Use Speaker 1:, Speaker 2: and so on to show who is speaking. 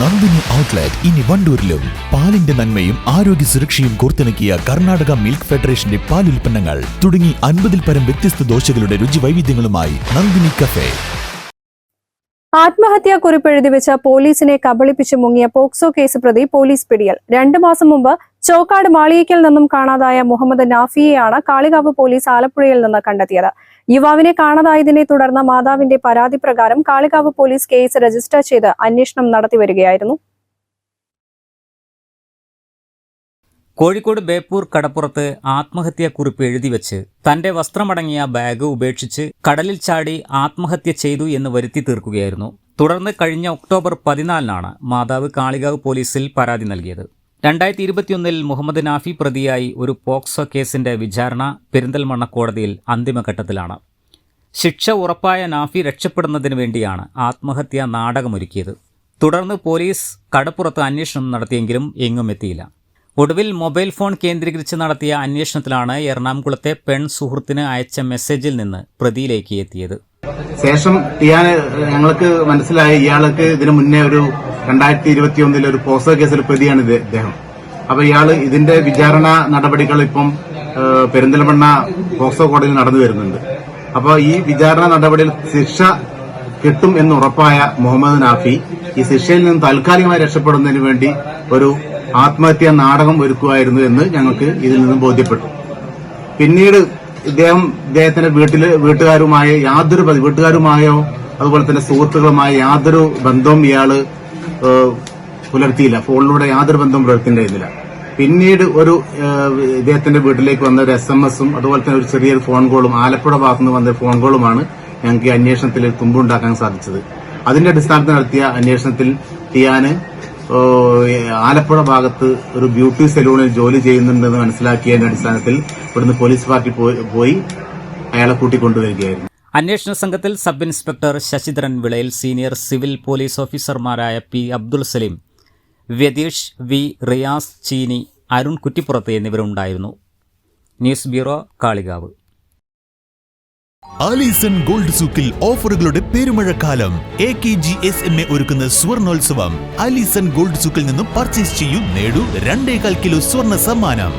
Speaker 1: Nandini outlet ഇനി വണ്ടൂരിലും. പാലിന്റെ നന്മയും ആരോഗ്യ സുരക്ഷയും കോർത്തിണക്കിയ കർണാടക മിൽക്ക് ഫെഡറേഷന്റെ പാൽ ഉൽപ്പന്നങ്ങൾ തുടങ്ങി അൻപതിൽ പരം വ്യത്യസ്ത ദോശകളുടെ രുചി വൈവിധ്യങ്ങളുമായി നന്ദിനി കഫേ.
Speaker 2: ആത്മഹത്യാ കുറിപ്പെഴുതി വെച്ച പോലീസിനെ കബളിപ്പിച്ച് മുങ്ങിയ പോക്സോ കേസ് പ്രതി പോലീസ് പിടിയിൽ. രണ്ടു മാസം മുമ്പ് ചോക്കാട് മാളിയേക്കൽ നിന്നും കാണാതായ മുഹമ്മദ് നാഫിയെയാണ് കാളികാവ് പോലീസ് ആലപ്പുഴയിൽ നിന്ന് കണ്ടെത്തിയത്. യുവാവിനെ കാണാതായതിനെ തുടർന്ന് മാതാവിന്റെ പരാതി പ്രകാരം കാളികാവ് പോലീസ് കേസ് രജിസ്റ്റർ ചെയ്ത് അന്വേഷണം നടത്തിവരികയായിരുന്നു
Speaker 3: കോഴിക്കോട് ബേപ്പൂർ കടപ്പുറത്ത് ആത്മഹത്യാക്കുറിപ്പ് എഴുതിവെച്ച് തന്റെ വസ്ത്രമടങ്ങിയ ബാഗ് ഉപേക്ഷിച്ച് കടലിൽ ചാടി ആത്മഹത്യ ചെയ്തു എന്ന് വരുത്തി തീർക്കുകയായിരുന്നു. തുടർന്ന് കഴിഞ്ഞ ഒക്ടോബർ പതിനാലിനാണ് മാതാവ് കാളികാവ് പോലീസിൽ പരാതി നൽകിയത്. രണ്ടായിരത്തി ഇരുപത്തിയൊന്നിൽ മുഹമ്മദ് നാഫി പ്രതിയായി ഒരു പോക്സോ കേസിന്റെ വിചാരണ പെരിന്തൽമണ്ണ കോടതിയിൽ അന്തിമഘട്ടത്തിലാണ്. ശിക്ഷ ഉറപ്പായ നാഫി രക്ഷപ്പെടുന്നതിന് വേണ്ടിയാണ് ആത്മഹത്യാ നാടകമൊരുക്കിയത്. തുടർന്ന് പോലീസ് കടപ്പുറത്ത് അന്വേഷണം നടത്തിയെങ്കിലും എങ്ങും എത്തിയില്ല. ഒടുവിൽ മൊബൈൽ ഫോൺ കേന്ദ്രീകരിച്ച് നടത്തിയ അന്വേഷണത്തിലാണ് എറണാകുളത്തെ പെൺ സുഹൃത്തിന് അയച്ച മെസ്സേജിൽ നിന്ന് പ്രതിയിലേക്ക് എത്തിയത്.
Speaker 4: ശേഷം ടിയാന് ഞങ്ങൾക്ക് മനസ്സിലായി ഇയാൾക്ക് ഇതിനു മുന്നേ ഒരു രണ്ടായിരത്തി ഇരുപത്തി ഒന്നിൽ ഒരു പോക്സോ കേസിൽ പ്രതിയാണ് ഇദ്ദേഹം. അപ്പൊ ഇയാൾ ഇതിന്റെ വിചാരണ നടപടികൾ ഇപ്പം പെരിന്തൽമണ്ണ പോക്സോ കോടതിയിൽ നടന്നു വരുന്നുണ്ട്. അപ്പൊ ഈ വിചാരണ നടപടിയിൽ ശിക്ഷ കിട്ടും എന്ന് ഉറപ്പായ മുഹമ്മദ് നാഫി ഈ ശിക്ഷയിൽ നിന്ന് താൽക്കാലികമായി രക്ഷപ്പെടുന്നതിന് വേണ്ടി ഒരു ആത്മഹത്യാ നാടകം ഒരുക്കുമായിരുന്നു എന്ന് ഞങ്ങൾക്ക് ഇതിൽ നിന്നും ബോധ്യപ്പെട്ടു. പിന്നീട് ഇദ്ദേഹം ഇദ്ദേഹത്തിന്റെ വീട്ടിൽ വീട്ടുകാരുമായ യാതൊരു വീട്ടുകാരുമായോ അതുപോലെ തന്നെ സുഹൃത്തുക്കളുമായ യാതൊരു ബന്ധവും ഇയാൾ പുലർത്തിയില്ല. ഫോണിലൂടെ യാതൊരു ബന്ധവും പുലർത്തിണ്ടായിരുന്നില്ല. പിന്നീട് ഒരു ഇദ്ദേഹത്തിന്റെ വീട്ടിലേക്ക് വന്ന ഒരു എസ് എം എസും അതുപോലെ തന്നെ ഒരു ചെറിയൊരു ഫോൺ കോളും ആലപ്പുഴ ഭാഗത്തുനിന്ന് വന്ന ഫോൺ കോളുമാണ് ഞങ്ങൾക്ക് അന്വേഷണത്തിൽ തുമ്പുണ്ടാക്കാൻ സാധിച്ചത്. അതിന്റെ അടിസ്ഥാനത്തിൽ നടത്തിയ അന്വേഷണത്തിൽ ടിയാന് ആലപ്പുഴ ഭാഗത്ത് ഒരു ബ്യൂട്ടി സലൂണിൽ ജോലി ചെയ്യുന്നുണ്ടെന്ന് മനസ്സിലാക്കിയതിന്റെ അടിസ്ഥാനത്തിൽ ഇവിടുന്ന് പോലീസ് പാർട്ടി പോയി- അയാളെ കൂട്ടിക്കൊണ്ടുവരികയായിരുന്നു.
Speaker 3: അന്വേഷണ സംഘത്തിൽ സബ് ഇൻസ്പെക്ടർ ശശിധരൻ വിളയിൽ സീനിയർ സിവിൽ പോലീസ് ഓഫീസർമാരായ പി അബ്ദുൽ സലീം വ്യതീഷ് വി റിയാസ് ചീനി അരുൺ കുറ്റിപ്പുറത്ത് എന്നിവരുണ്ടായിരുന്നു. News bureau Kalikavu.
Speaker 1: Alison gold സൂക്കിൽ ഓഫറുകളുടെ പെരുമഴക്കാലം. A K G S M A ഒരുക്കുന്ന സ്വർണോത്സവം. ആലീസൺ ഗോൾഡ് സൂക്കിൽ നിന്നും പർച്ചേസ് ചെയ്യും നേടൂ രണ്ടേകാൽ കിലോ സ്വർണ സമ്മാനം.